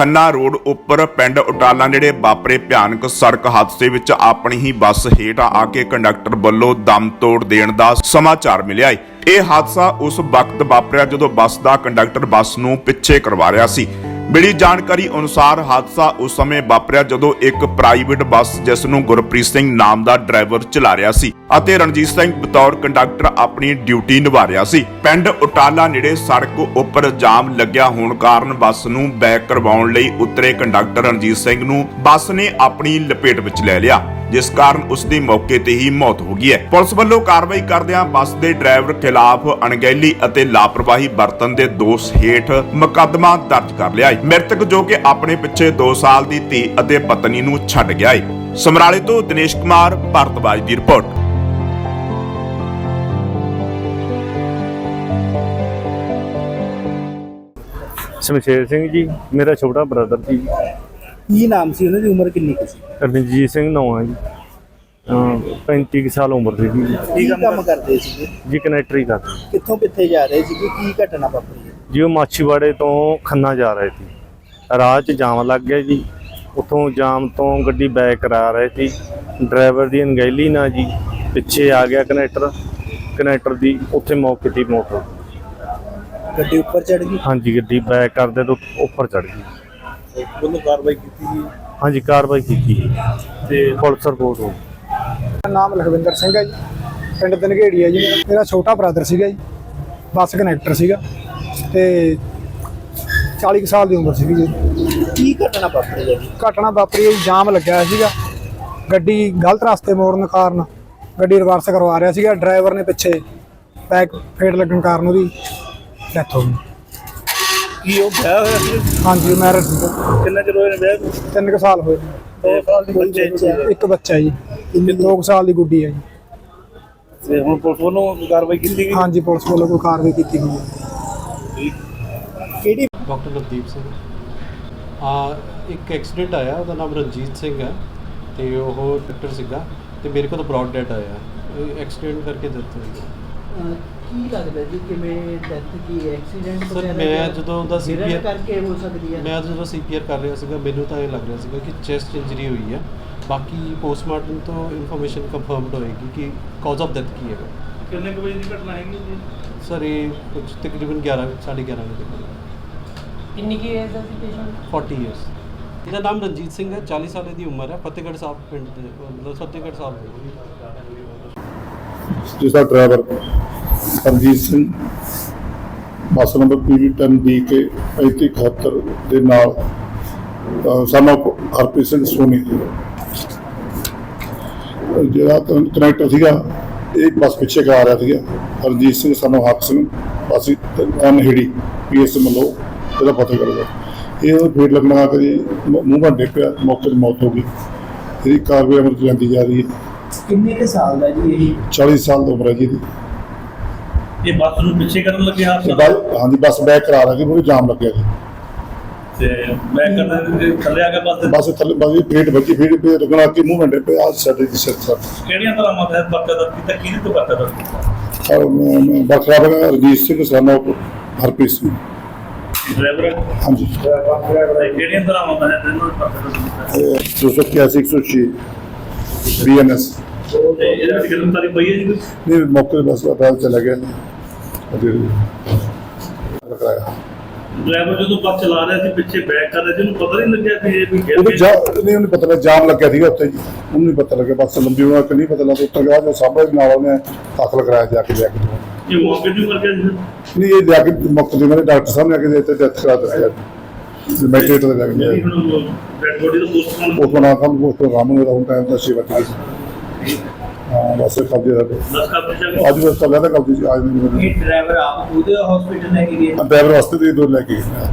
Khanna road ਉੱਪਰ ਪਿੰਡ ਉਟਾਲਾ ਨੇੜੇ ਵਾਪਰੇ ਭਿਆਨਕ ਸੜਕ ਹਾਦਸੇ ਵਿੱਚ ਆਪਣੀ ਹੀ ਬੱਸ ਹੇਠ ਆ ਕੇ ਕੰਡਕਟਰ ਵੱਲੋਂ ਦਮ ਤੋੜ ਦੇਣ ਦਾ ਸਮਾਚਾਰ ਮਿਲਿਆ ਹੈ। ਇਹ ਹਾਦਸਾ ਉਸ ਵਕਤ ਵਾਪਰਿਆ ਜਦੋਂ ਬੱਸ ਦਾ ਕੰਡਕਟਰ ਬੱਸ ਨੂੰ ਪਿੱਛੇ ਕਰਵਾ ਰਿਹਾ ਸੀ। ਮਿਲੀ ਜਾਣਕਾਰੀ ਅਨੁਸਾਰ ਹਾਦਸਾ ਉਸ ਸਮੇਂ ਵਾਪਰਿਆ ਜਦੋਂ ਇੱਕ ਪ੍ਰਾਈਵੇਟ ਬੱਸ ਜਿਸ ਨੂੰ ਗੁਰਪ੍ਰੀਤ ਸਿੰਘ ਨਾਮ ਦਾ ਡਰਾਈਵਰ ਚਲਾ ਰਿਹਾ ਸੀ ਅਤੇ ਰਣਜੀਤ ਸਿੰਘ ਬਤੌਰ ਕੰਡਕਟਰ ਆਪਣੀ ਡਿਊਟੀ ਨਿਭਾ ਰਿਹਾ ਸੀ। ਪਿੰਡ ਉਟਾਲਾ ਨੇੜੇ ਸੜਕ ਉੱਪਰ ਜਾਮ ਲੱਗਿਆ ਹੋਣ ਕਾਰਨ ਬੱਸ ਨੂੰ ਬੈਕ ਕਰਵਾਉਣ ਲਈ ਉਤਰੇ ਕੰਡਕਟਰ ਰਣਜੀਤ ਸਿੰਘ ਨੂੰ ਬੱਸ ਨੇ ਆਪਣੀ ਲਪੇਟ ਵਿੱਚ ਲੈ ਲਿਆ। ਜਿਸ ਕਾਰਨ ਉਸ ਦੀ ਮੌਕੇ ਤੇ ਹੀ ਮੌਤ ਹੋ ਗਈ ਹੈ। ਪੁਲਿਸ ਵੱਲੋਂ ਕਾਰਵਾਈ ਕਰਦਿਆਂ ਬੱਸ ਦੇ ਡਰਾਈਵਰ ਖਿਲਾਫ ਅਣਗਹਿਲੀ ਅਤੇ ਲਾਪਰਵਾਹੀ ਵਰਤਣ ਦੇ ਦੋਸ਼ ਹੇਠ ਮੁਕੱਦਮਾ ਦਰਜ ਕਰ ਲਿਆ ਹੈ। ਮ੍ਰਿਤਕ ਜੋ ਕਿ ਆਪਣੇ ਪਿੱਛੇ 2 ਸਾਲ ਦੀ ਧੀ ਅਤੇ ਪਤਨੀ ਨੂੰ ਛੱਡ ਗਿਆ ਹੈ। ਸਮਰਾਲੇ ਤੋਂ ਦਿਨੇਸ਼ ਕੁਮਾਰ ਭਾਰਤਵਾਜ ਦੀ ਰਿਪੋਰਟ। ਸ਼ਮਸ਼ੇਰ ਸਿੰਘ ਜੀ, ਮੇਰਾ ਛੋਟਾ ਬ੍ਰਦਰ ਜੀ ਕੀ ਨਾਮ ਸੀ ਉਹਨਾਂ ਦੀ? ਉਮਰ ਕਿੰਨੀ ਕੁ ਸੀ? ਰਣਜੀਤ ਸਿੰਘ ਨਾਮ ਹੈ ਜੀ। ਅਹ 35 ਕੁ ਸਾਲ ਉਮਰ ਦੀ ਜੀ। ਕੀ ਕੰਮ ਕਰਦੇ ਸੀਗੇ? ਜੀ ਕਨੈਕਟਰੀ ਕਰਦੇ। ਕਿੱਥੋਂ ਕਿੱਥੇ ਜਾ ਰਹੇ ਸੀਗੇ? ਕੀ ਘਟਨਾ ਵਾਪਰੀ? ਹੈ ਜੀ ਉਹ ਮਾਛੀਵਾੜੇ ਤੋਂ ਖੰਨਾ ਜਾ ਰਹੇ ਸੀ। ਰਾਹ 'ਚ ਜਾਮ ਲੱਗ ਗਿਆ ਜੀ। ਉਥੋਂ ਜਾਮ ਤੋਂ ਗੱਡੀ ਬੈਕ ਕਰਾ ਰਹੇ ਸੀ। ਡਰਾਈਵਰ ਦੀ ਅਣਗਹਿਲੀ ਨਾਲ ਜੀ ਪਿੱਛੇ ਆ ਗਿਆ ਕਨੈਕਟਰ। ਕਨੈਕਟਰ ਦੀ ਉੱਥੇ ਮੌਕੇ ਤੇ ਹੀ ਮੌਤ ਹੋ ਗਈ। ਗੱਡੀ ਉੱਪਰ ਚੜ ਗਈ? ਹਾਂਜੀ ਗੱਡੀ ਬੈਕ ਕਰਦੇ ਤੋਂ ਉੱਪਰ ਚੜ ਗਈ। ਉਹਨੂੰ ਕਾਰਵਾਈ ਕੀਤੀ ਗਈ? ਹਾਂਜੀ ਕਾਰਵਾਈ ਕੀਤੀ ਜੀ ਤੇ ਪੁਲਿਸ ਰਿਪੋਰਟ ਹੋ ਗਈ ਮੇਰਾ ਨਾਮ ਲਖਵਿੰਦਰ ਸਿੰਘ ਹੈ ਜੀ। ਪਿੰਡ ਦਨਗੇੜੀ ਹੈ ਜੀ ਮੇਰਾ- ਮੇਰਾ ਛੋਟਾ ਬ੍ਰਦਰ ਸੀਗਾ ਜੀ। ਬੱਸ ਕਨੈਕਟਰ ਸੀਗਾ। ਤੇ 40 ਕੁ ਸਾਲ ਦੀ ਉਮਰ ਸੀਗੀ ਜੀ। ਕੀ ਘਟਨਾ ਵਾਪਰੀ ਹੈ ਜੀ? ਘਟਨਾ ਵਾਪਰੀ ਹੈ ਜੀ, ਜਾਮ ਲੱਗਿਆ ਹੋਇਆ ਸੀਗਾ। ਗੱਡੀ ਗਲਤ ਰਸਤੇ ਮੋੜਨ ਕਾਰਨ ਗੱਡੀ ਰਿਵਰਸ ਕਰਵਾ ਰਿਹਾ ਸੀਗਾ। ਡਰਾਈਵਰ ਨੇ ਪਿੱਛੇ ਬੈਕ ਫੇਟ ਲੱਗਣ ਕਾਰਨ ਉਹਦੀ ਡੈਥ ਹੋ ਗਈ। ਕੀ ਉਹ ਵਿਆਹ ਹੋਇਆ ਸੀ? ਹਾਂਜੀ ਮੈਰਿਜ ਸੀਗਾ ਕਿੰਨਾ ਚਿਰ ਹੋਇਆ ਵਿਆਹ ਨੂੰ? ਤਿੰਨ ਕੁ ਸਾਲ ਹੋਏ। ਦੋ ਸਾਲ ਦੀ ਬੱਚੇ ਇੱਕ ਬੱਚਾ ਜੀ। ਦੋ ਕੁ ਸਾਲ ਦੀ ਗੁੱਡੀ ਹੈ ਜੀ। ਤੇ ਹੁਣ ਪੁਲਿਸ ਵੱਲੋਂ ਕਾਰਵਾਈ ਕੀਤੀ ਗਈ? ਹਾਂਜੀ ਪੁਲਿਸ ਵੱਲੋਂ ਕੋਈ ਕਾਰਵਾਈ ਕੀਤੀ ਗਈ ਹੈ। ਕਿਹੜੀ ਡਾਕਟਰ ਨਵਦੀਪ ਸਿੰਘ। ਆ ਇੱਕ ਐਕਸੀਡੈਂਟ ਆਇਆ ਉਹਦਾ ਨਾਮ ਰਣਜੀਤ ਸਿੰਘ ਹੈ ਤੇ ਉਹ ਡਾਕਟਰ ਸੀਗਾ ਤੇ ਮੇਰੇ ਕੋਲ ਬ੍ਰੌਡ ਡੈਟ ਆਇਆ। ਐਕਸੀਡੈਂਟ ਕਰਕੇ ਦਿੱਤ ਹੋਈ ਹੈ। ਕੀ ਲੱਗਦਾ ਜੀ? ਕਿਵੇਂ ਡੈਥ ਕੀ ਐਕਸੀਡੈਂਟ Sir, ਮੈਂ ਜਦੋਂ ਉਹਦਾ CPR ਕਰਕੇ ਹੋ ਸਕਦੀ ਹੈ? ਮੈਂ ਜਦੋਂ ਸੀਪੀਆਰ ਕਰ ਰਿਹਾ ਸੀਗਾ ਮੈਨੂੰ ਤਾਂ ਇਹ ਲੱਗ ਰਿਹਾ ਸੀਗਾ ਕਿ ਚੈਸਟ ਇੰਜਰੀ ਹੋਈ ਹੈ। ਬਾਕੀ ਪੋਸਟਮਾਰਟਮ ਤੋਂ ਇਨਫੋਰਮੇਸ਼ਨ ਕੰਫਰਮਡ ਹੋਏਗੀ ਕਿ ਕਾਜ਼ ਆਫ ਡੈਥ ਕੀ ਹੈਗਾ। ਕਿੰਨੇ ਕੁ ਵਜੇ ਦੀ ਘਟਨਾ ਹੈਗੀ ਜੀ? ਸਰ ਇਹ ਕੁਝ ਤਕਰੀਬਨ 11 11:30 ਵਜੇ ਤੱਕ ਕਿੰਨੀ ਕੀ ਏਜ ਦਾ ਸੀ ਪੇਸ਼ੈਂਟ 40 ਇਅਰਸ ਇਹਦਾ ਨਾਮ ਰਣਜੀਤ ਸਿੰਘ ਹੈ 40 ਸਾਲ ਦੀ ਉਮਰ ਹੈ ਫਤਿਹਗੜ੍ਹ ਸਾਹਿਬ ਪਿੰਡ ਦੇ ਮਤਲਬ ਫਤਿਹਗੜ੍ਹ ਸਾਹਿਬ ਦੇ। ਜਿਸ ਦਾ driver Harjit Singh bus number P V 10 D K 3571 ਦੇ ਨਾਲ ਸਾਨੂੰ ਹਰਪ੍ਰੀਤ ਸਿੰਘ ਸੋਨੀ ਜੀ। ਜਿਹੜਾ ਕਨੈਕਟਰ ਸੀਗਾ ਇਹ ਬੱਸ ਪਿੱਛੇ ਕਰਾ ਰਿਹਾ ਸੀਗਾ। ਹਰਜੀਤ ਸਿੰਘ ਸਾਨੂੰ ਹੱਕ ਸਿੰਘ ਅਸੀਂ ਅਨਹਿੜੀ ਪੀਐਸ ਮਲੋ ਇਹਦਾ ਪਤਾ ਕਰਦਾ ਇਹ ਫੇਰ ਲੱਗਣਾ ਕਰੀ ਮੂੰਹ ਭੰਡੇ ਪਿਆ ਮੌਕੇ ਤੇ ਮੌਤ ਹੋ ਗਈ। ਇਹਦੀ ਕਾਰਵਾਈ ਅਮਰ ਜਾਂਦੀ ਜਾ ਰਹੀ ਹੈ। ਕਿੰਨੇ ਕੁ ਸਾਲ ਦਾ ਜੀ ਇਹ? 40 ਸਾਲ ਦੀ ਉਮਰ ਹੈ ਜੀ ਇਹਦੀ। ਇਹ ਬੱਸ ਨੂੰ ਪਿੱਛੇ ਕਰਨ ਲੱਗੇ ਤੇ ਹਾਦਸਾ ਬੱਸ- ਹਾਂਜੀ ਬੱਸ ਬੈਕ ਕਰਾ ਲਾਂਗੇ ਪੂਰੀ ਜਾਮ ਲੱਗਿਆ ਜੀ। ਤੇ ਮੈਂ ਕਰਦੇ ਥੱਲੇ ਆ ਕੇ ਬੱਸ ਦੇ ਬੱਸ ਥੱਲੇ ਬੱਸ ਦੀ ਪਲੇਟ ਵੱਜੀ ਫਿਰ ਪੇ ਰੁਕਣਾ ਕਿ ਮੂਵਮੈਂਟ ਪੇ ਆ ਸਾਡੇ ਦੀ ਸਿਰ ਸਰ। ਕਿਹੜੀਆਂ ਤਰ੍ਹਾਂ ਮਤ ਬੱਕਾ ਦਾ ਕੀਤਾ ਕਿਹਦੇ ਤੋਂ ਬੱਕਾ ਦਾ ਔਰ ਬਖਰਾ ਬਗਾ ਰਜੀਤ ਸਿੰਘ ਸਾਨੂੰ ਹਰਪ੍ਰੀਤ ਸਿੰਘ। ਡਰਾਈਵਰ? ਹਾਂਜੀ। ਤੇ ਕਿਹੜੀਆਂ ਤਰ੍ਹਾਂ ਮਤ ਹੈ ਤੈਨੂੰ ਬੱਕਾ ਦਾ ਕੀਤਾ? 281 106 ਬੀਐਨਐਸ ਤੇ ਇਹਦੇ ਵਿੱਚ ਗ੍ਰਿਫਤਾਰੀ ਪਈ ਹੈ ਜੀ ਕੋਈ? ਨਹੀਂ ਮੌਕੇ ਤੇ ਬੱਸ ਦਾ ਚਲਾ ਗਿਆ ਅਜੇ ਰੁਕਾਇਆ ਡਰਾਈਵਰ ਜਦੋਂ ਬੱਸ ਚਲਾ ਰਿਹਾ ਸੀ ਪਿੱਛੇ ਬੈਕ ਕਰ ਰਿਹਾ ਸੀ ਉਹਨੂੰ ਪਤਾ ਨਹੀਂ ਲੱਗਿਆ ਕਿ ਇਹ ਵੀ ਗਿਰ ਉਹਨੂੰ ਜਾ ਗਿਆ ਨਹੀਂ ਉਹਨੂੰ ਪਤਾ ਲੱਗਾ ਜਾਮ ਲੱਗਿਆ ਸੀਗਾ ਉੱਥੇ ਜੀ ਉਹਨੂੰ ਨਹੀਂ ਪਤਾ ਲੱਗਿਆ ਬੱਸ ਲੰਬੀ ਹੋਣਾ ਕਿ ਨਹੀਂ ਪਤਾ ਲੱਗਾ ਉੱਤਰ ਗਿਆ ਜੋ ਸਾਹਮਣੇ ਨਾਲ ਉਹਨੇ ਦਾਖਲ ਕਰਾਇਆ ਜਾ ਕੇ ਲੈ ਕੇ ਇਹ ਮੌਕੇ ਤੇ ਮਰ ਗਿਆ ਜੀ ਨਹੀਂ ਇਹ ਜਾ ਕੇ ਮੌਕੇ ਤੇ ਮੇਰੇ ਡਾਕਟਰ ਸਾਹਿਬ ਨੇ ਆ ਕੇ ਇੱਥੇ ਡੈਥ ਕਰਾ ਦਿੱਤੀ ਮੈਟਰੇਟ ਤੇ ਲੱਗ ਜਿਹੜੀ ਗਿਆ ਹੁਣ ਡੈਡ ਬੋਡੀ ਦਾ ਪੋਸਟਮਾਰਟਮ ਉਸ ਬਣਾ ਕੰਮ ਉਸ ਪ੍ਰੋਗਰਾਮ ਨੂੰ ਰਾਉਂ ਟਾਈਮ ਦਾ ਸੇਵਾ ਕੀਤੀ ਬਸ ਇਹ ਕਬਜ਼ੇ ਦਾ ਦਸ ਕਰ ਦਿੱਤਾ ਅੱਜ ਬਸ ਤਾਂ ਲੈਦਾ ਕਬਜ਼ੇ ਚ ਅੱਜ ਨਹੀਂ ਇਹ ਡਰਾਈਵਰ ਆਪ ਉਹਦੇ ਹਸਪੀਟਲ ਲੈ ਕੇ ਗਏ? ਡਰਾਈਵਰ ਵਾਸਤੇ ਦੇ ਦੋ ਲੈ ਕੇ ਗਏ।